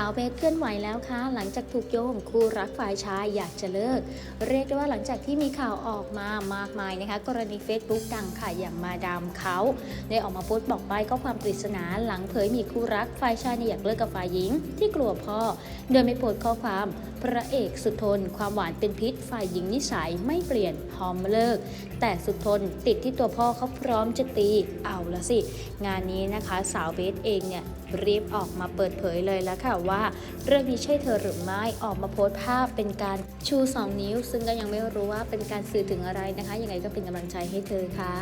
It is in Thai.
าวเบสเคลื่อนไหวแล้วค่ะหลังจากถูกโยงคู่รักฝ่ายชายอยากจะเลิก เรียกได้ว่าหลังจากที่มีข่าวออกมามากมายนะคะ กรณี Facebook ดังค่ะอย่างมาดามเขาได้ออกมาโพสต์บอกใบข้อความปริศนาหลังเผยมีคู่รักฝ่ายชายเนี่ยอยากเลิกกับฝ่ายหญิง ที่กลัวพ่อ โดยไม่โพสต์ข้อความพระเอกสุดทน ความหวานเป็นพิษ ฝ่ายหญิงนิสัยไม่เปลี่ยนพร้อมเลิก แต่สุดทนติดที่ตัวพ่อเขาพร้อมจะตีเอาละสิ งานนี้นะคะ สาวเบสเองเนี่ยรีบออกมาเปิดเผยเลยแล้วค่ะว่า เรื่องนี้ใช่เธอหรือไม่ออกมาโพสต์ภาพเป็นการชู 2 นิ้ว ซึ่งก็ยังไม่รู้ว่าเป็นการสื่อถึงอะไรนะคะยังไงก็เป็นกำลังใจให้เธอค่ะ